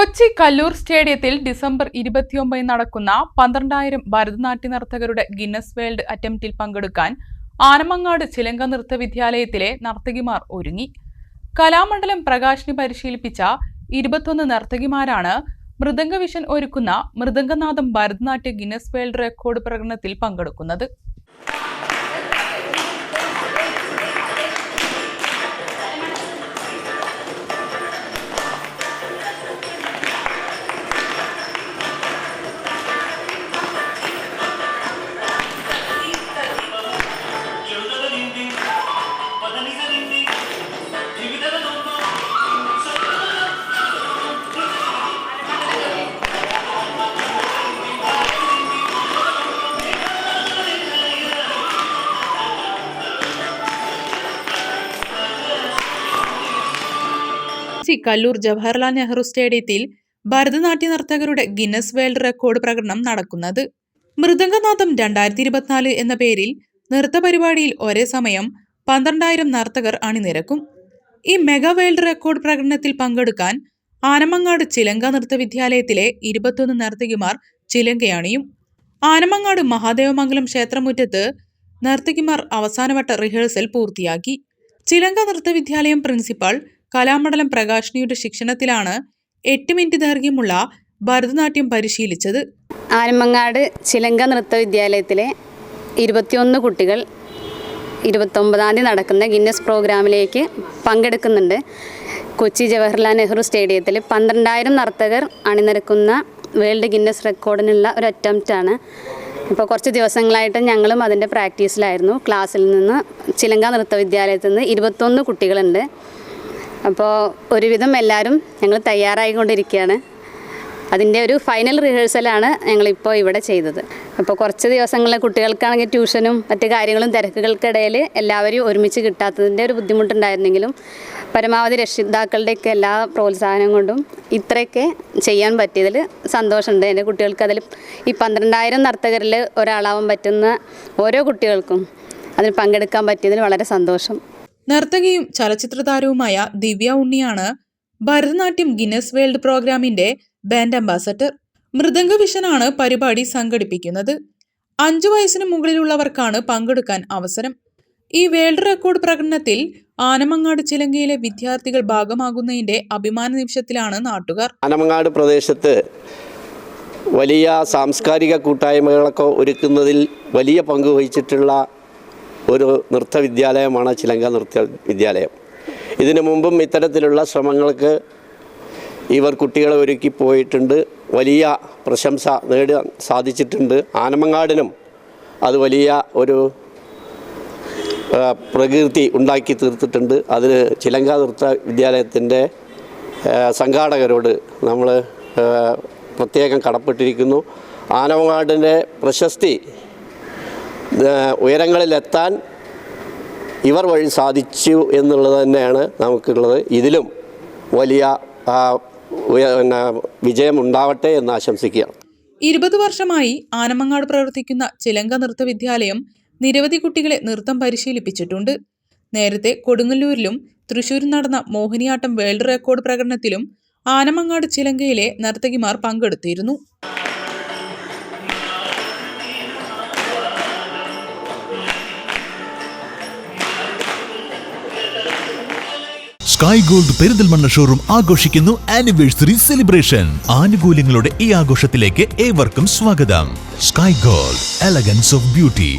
കൊച്ചി കല്ലൂർ സ്റ്റേഡിയത്തിൽ ഡിസംബർ ഇരുപത്തിയൊമ്പതിന് നടക്കുന്ന പന്ത്രണ്ടായിരം ഭരതനാട്യ നർത്തകരുടെ ഗിന്നസ് വേൾഡ് അറ്റംപ്റ്റിൽ പങ്കെടുക്കാൻ ആനമങ്ങാട് ചിലങ്ക നൃത്ത വിദ്യാലയത്തിലെ നർത്തകിമാർ ഒരുങ്ങി. കലാമണ്ഡലം പ്രകാശിനി പരിശീലിപ്പിച്ച ഇരുപത്തൊന്ന് നർത്തകിമാരാണ് മൃദംഗവിഷൻ ഒരുക്കുന്ന മൃദംഗനാഥം ഭരതനാട്യ ഗിന്നസ് വേൾഡ് റെക്കോർഡ് പ്രകടനത്തിൽ പങ്കെടുക്കുന്നത്. കൊച്ചി കല്ലൂർ ജവഹർലാൽ നെഹ്റു സ്റ്റേഡിയത്തിൽ ഭരതനാട്യ നർത്തകരുടെ ഗിന്നസ് വേൾഡ് റെക്കോർഡ് പ്രകടനം നടക്കുന്നത്. മൃദംഗനാഥം രണ്ടായിരത്തി ഇരുപത്തിനാല് എന്ന പേരിൽ നൃത്ത പരിപാടിയിൽ ഒരേ സമയം പന്ത്രണ്ടായിരം നർത്തകർ അണിനിരക്കും. ഈ മെഗാ വേൾഡ് റെക്കോർഡ് പ്രകടനത്തിൽ പങ്കെടുക്കാൻ ആനമങ്ങാട് ചിലങ്ക നൃത്ത വിദ്യാലയത്തിലെ ഇരുപത്തൊന്ന് നർത്തകിമാർ ചിലങ്കയണിയും. ആനമങ്ങാട് മഹാദേവമംഗലം ക്ഷേത്രമുറ്റത്ത് നർത്തകിമാർ അവസാനവട്ട റിഹേഴ്സൽ പൂർത്തിയാക്കി. ചിലങ്ക നൃത്ത വിദ്യാലയം പ്രിൻസിപ്പാൾ കലാമണ്ഡലം പ്രകാശിനിയുടെ ശിക്ഷണത്തിലാണ് എട്ട് മിനിറ്റ് ദൈർഘ്യമുള്ള ഭരതനാട്യം പരിശീലിച്ചത്. ആനമങ്ങാട് ചിലങ്ക നൃത്ത വിദ്യാലയത്തിലെ ഇരുപത്തിയൊന്ന് കുട്ടികൾ ഇരുപത്തൊമ്പതാം തീയതി നടക്കുന്ന ഗിന്നസ് പ്രോഗ്രാമിലേക്ക് പങ്കെടുക്കുന്നുണ്ട്. കൊച്ചി ജവഹർലാൽ നെഹ്റു സ്റ്റേഡിയത്തിൽ പന്ത്രണ്ടായിരം നർത്തകർ അണിനിരക്കുന്ന വേൾഡ് ഗിന്നസ് റെക്കോർഡിനുള്ള ഒരു അറ്റംപ്റ്റാണ് ഇപ്പോൾ കുറച്ച് ദിവസങ്ങളായിട്ട് ഞങ്ങളും അതിന്റെ പ്രാക്ടീസിലായിരുന്നു. ക്ലാസ്സിൽ നിന്ന് ചിലങ്ക നൃത്ത വിദ്യാലയത്തിൽ നിന്ന് ഇരുപത്തൊന്ന് കുട്ടികളുണ്ട്. അപ്പോൾ ഒരുവിധം എല്ലാവരും ഞങ്ങൾ തയ്യാറായിക്കൊണ്ടിരിക്കുകയാണ്. അതിന്റെ ഒരു ഫൈനൽ റിഹേഴ്സലാണ് ഞങ്ങളിപ്പോൾ ഇവിടെ ചെയ്തത്. അപ്പോൾ കുറച്ച് ദിവസങ്ങളിലെ കുട്ടികൾക്കാണെങ്കിൽ ട്യൂഷനും മറ്റ് കാര്യങ്ങളും തിരക്കുകൾക്കിടയിൽ എല്ലാവരും ഒരുമിച്ച് കിട്ടാത്തതിന്റെ ഒരു ബുദ്ധിമുട്ടുണ്ടായിരുന്നെങ്കിലും പരമാവധി രക്ഷിതാക്കളുടെയൊക്കെ എല്ലാ പ്രോത്സാഹനം കൊണ്ടും ഇത്രയൊക്കെ ചെയ്യാൻ പറ്റിയതിൽ സന്തോഷമുണ്ട്. എന്റെ കുട്ടികൾക്ക് അതിൽ ഈ പന്ത്രണ്ടായിരം നർത്തകരിൽ ഒരാളാവാൻ പറ്റുന്ന ഓരോ കുട്ടികൾക്കും അതിൽ പങ്കെടുക്കാൻ പറ്റിയതിൽ വളരെ സന്തോഷം. നർത്തകിയും ചലച്ചിത്ര താരവുമായ ദിവ്യ ഉണ്ണിയാണ് ഭരതനാട്യം ഗിന്നസ് വേൾഡ് പ്രോഗ്രാമിന്റെ ബാൻഡ് അംബാസഡർ. മൃദംഗ വിഷനാണ് പരിപാടി സംഘടിപ്പിക്കുന്നത്. അഞ്ചു വയസ്സിന് മുകളിലുള്ളവർക്കാണ് പങ്കെടുക്കാൻ അവസരം. ഈ വേൾഡ് റെക്കോർഡ് പ്രകടനത്തിൽ ആനമങ്ങാട് ചിലങ്കയിലെ വിദ്യാർത്ഥികൾ ഭാഗമാകുന്നതിന്റെ അഭിമാന നിമിഷത്തിലാണ് നാട്ടുകാർ. ആനമങ്ങാട് പ്രദേശത്ത് വലിയ സാംസ്കാരിക കൂട്ടായ്മകളൊക്കെ ഒരുക്കുന്നതിൽ വലിയ പങ്ക് വഹിച്ചിട്ടുള്ള ഒരു നൃത്ത വിദ്യാലയമാണ് ചിലങ്ക നൃത്ത വിദ്യാലയം. ഇതിനു മുമ്പും ഇത്തരത്തിലുള്ള ശ്രമങ്ങൾക്ക് ഇവർ കുട്ടികളെ ഒരുക്കി പോയിട്ടുണ്ട്. വലിയ പ്രശംസ നേടാൻ സാധിച്ചിട്ടുണ്ട്. ആനമങ്ങാടിനും അത് വലിയ ഒരു പ്രകൃതി ഉണ്ടാക്കി തീർത്തിട്ടുണ്ട്. അതിന് ചിലങ്ക നൃത്ത വിദ്യാലയത്തിന്റെ സംഘാടകരോട് നമ്മൾ പ്രത്യേകം കടപ്പെട്ടിരിക്കുന്നു. ആനമങ്ങാടിന്റെ പ്രശസ്തി ഉയരങ്ങളിലെത്താൻ ഇവർ വഴി സാധിച്ചു എന്നുള്ളത് തന്നെയാണ് നമുക്കുള്ളത്. ഇതിലും വലിയ പിന്നെ വിജയം ഉണ്ടാവട്ടെ എന്ന് ആശംസിക്കുകയാണ് ഇരുപത് വർഷമായി ആനമങ്ങാട് പ്രവർത്തിക്കുന്ന ചിലങ്ക നൃത്ത വിദ്യാലയം നിരവധി കുട്ടികളെ നൃത്തം പരിശീലിപ്പിച്ചിട്ടുണ്ട്. നേരത്തെ കൊടുങ്ങല്ലൂരിലും തൃശൂരിൽ നടന്ന മോഹിനിയാട്ടം വേൾഡ് റെക്കോർഡ് പ്രകടനത്തിലും ആനമങ്ങാട് ചിലങ്കയിലെ നർത്തകിമാർ പങ്കെടുത്തിരുന്നു. സ്കൈ ഗോൾഡ് പെരിന്തൽമണ്ണ ഷോറൂം ആഘോഷിക്കുന്നു ആനിവേഴ്സറി സെലിബ്രേഷൻ ആനുകൂല്യങ്ങളുടെ ഈ ആഘോഷത്തിലേക്ക് ഏവർക്കും സ്വാഗതം. Sky gold elegance of beauty